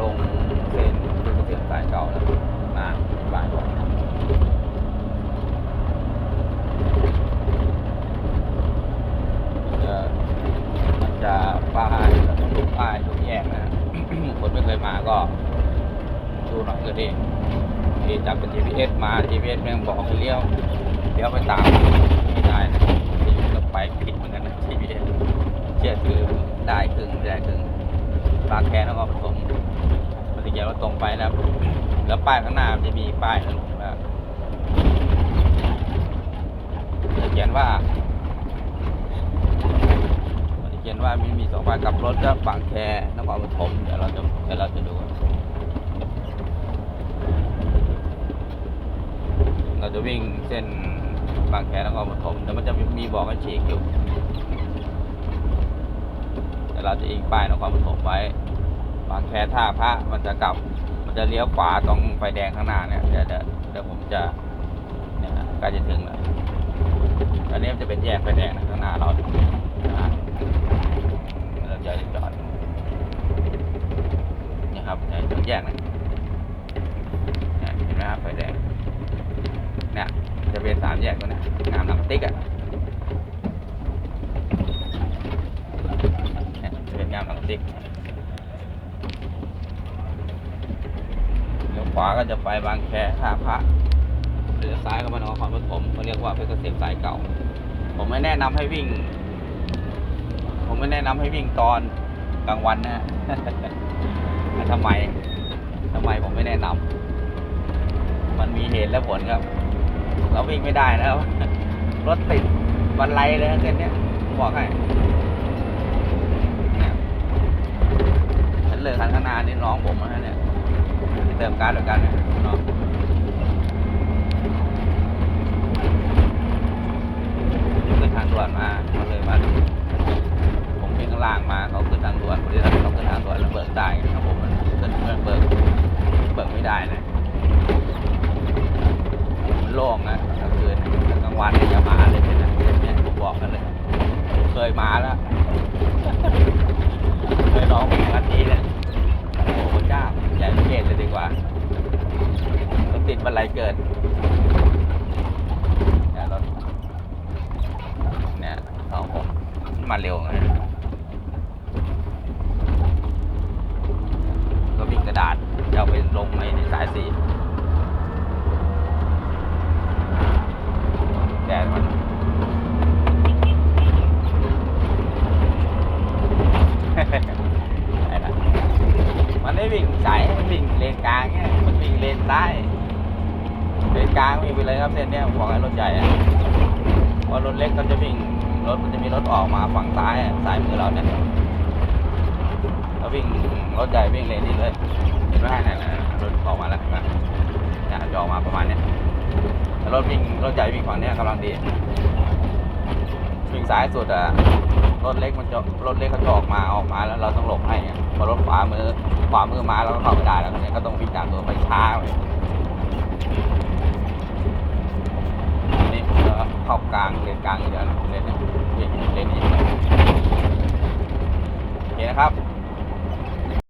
ลงเส้นเพชรเกษมสายเก่าแล้วนะบ่ายบอกเอ่อมันจะป้ายทุกป้ายทุกแยกนะ คนไม่เคยมาก็ดูหน่อยก็ดีที่จับเป็น GPS มา GPS แม่งบอกให้เลี้ยวเลี้ยวไปตามไม่ได้นะที่ก็ไปผิดเหมือนกันนะ GPS เชื่อถือได้ครึ่งไม่ได้ครึ่ง บางแคแล้วก็ผสมปฏิกิริยาว่าตรงไปแล้วแล้วป้ายข้างหน้ามันจะมีป้ายนึงว่าจะเขียนว่ามันจะเขียนว่ามีมีสองป้ายกับรถก็บางแคนครปฐมเดี๋ยวเราจะเดี๋ยวเราจะดูเราจะวิ่งเส้นบางแคนครปฐมแต่มันจะมีบอกให้ฉีกอยู่ เราจะอิงป้ายนครปฐมไว้บางแคท่าพระมันจะกลับ มันจะเลี้ยวขวาตรงไฟแดงข้างหน้าเนี่ยเดี๋ยวเดี๋ยวผมจะเนี่ยใกล้จะถึงแล้วอันนี้มันจะเป็นแยกไฟแดงข้างหน้าเราเราจะจอดนี่ครับเนี่ยถึงแยกนะเห็นไหมครับไฟแดงเนี่ยจะเป็นสามแยกตัวนี้งามหนังติ๊กอะ เนี่ยจะ เป็นงามหลังติ๊กเลี้ยวขวาก็จะไปบางแคท่าพระเลี้ยวซ้ายก็มานครปฐมเขาเรียกว่าเพชรเกษมสายเก่า ผมไม่แนะนำให้วิ่ง ผมไม่แนะนำให้วิ่งตอนกลางวันนะฮะทำไมทำไมผมไม่แนะนำมันมีเหตุและผลครับ เราวิ่งไม่ได้นะครับรถติดวันไรเลยเส้นเนี้ยบอกให้างหน้านี่น้องผมนะเนี่ยเติมการ์ดเหมือนกันเนี่ยน้องขึ้นทางด่วนมาเขาเลยมาผมขึ้นข้างล่างมาเขาขึ้นทางด่วนพอดีเขาขึ้นทางด่วนแล้วเบิกได้ครับผมมันขึ้นเบิกเบิกเบิกไม่ได้นะมันโล่งนะกลางคืนกลางวันเนี่ยมาเลยเนี่ยนะเนี่ยผมบอกกันเลยเคยมาแล้ว เคยร้องเพลงอันนี้เลย เจ้าใหญ่ประเกตเลยดีกว่าก็ติดบันไลเกิดเนี่ยรถเนี่ยเขาผมมาเร็วไงก็วิ่งกระดาษจะเอาไปลงในสายสีแดดมัน ไอ้ละมันได้วิ่งสายมันวิ่งเลนกลางเนี่ย มันวิ่งเลนซ้ายเลนกลางวิ่งไปเลยครับเส้นเนี้ยบอกให้รถใหญ่เพราะรถเล็กก็จะวิ่งรถมันจะมีรถออกมาฝั่งซ้ายซ้ายมือเราเนี่ยแล้ววิ่งรถใหญ่วิ่งเลนนี้เลยเห็นไหมเนี่ยนรถออกมาแล้วนะเนี่ยจะออกมาประมาณเนี้ยแต่รถวิ่งรถใหญ่วิ่งฝั่งเนี้ยกำลังดีวิ่งซ้ายสุดอะ รถเล็กมันจะรถเล็กเขาจะออกมาออกมาแล้วเราต้องหลบให้พอรถขวามือขวามือมาเราก็เข้าไม่ได้แล้วเนี่ยก็ต้องวิ่งตามตัวไปช้าไปนี่ผมจะเข้ากลางเลนกลางอีกแล้วเลนเนี่เลนนี้โอเคนะครับ